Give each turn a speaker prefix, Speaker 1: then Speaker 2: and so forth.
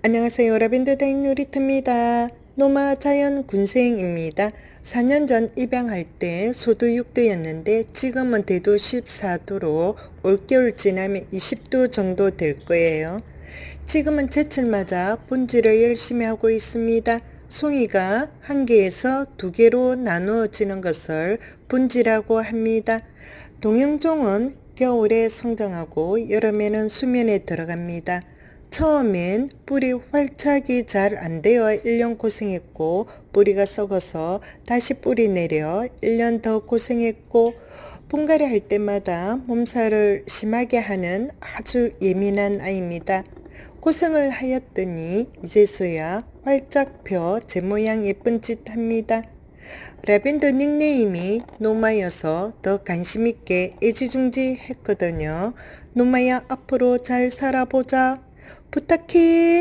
Speaker 1: 안녕하세요. 다잉 요리트입니다. 노마 자연 군생입니다. 4년 전 입양할 때 소도 6도였는데 지금은 대도 14도로 올겨울 지나면 20도 정도 될 거예요. 지금은 제철 맞아 분지를 열심히 하고 있습니다. 송이가 한 개에서 두 개로 나누어지는 것을 분지라고 합니다. 동영종은 겨울에 성장하고 여름에는 수면에 들어갑니다. 처음엔 뿌리 활착이 잘 안 되어 1년 고생했고 뿌리가 썩어서 다시 뿌리 내려 1년 더 고생했고 분갈이 할 때마다 몸살을 심하게 하는 아주 예민한 아이입니다. 고생을 하였더니 이제서야 활짝 펴 제 모양 예쁜 짓 합니다. 라벤더 닉네임이 노마여서 더 관심있게 애지중지 했거든요. 노마야 앞으로 잘 살아보자. 부탁해.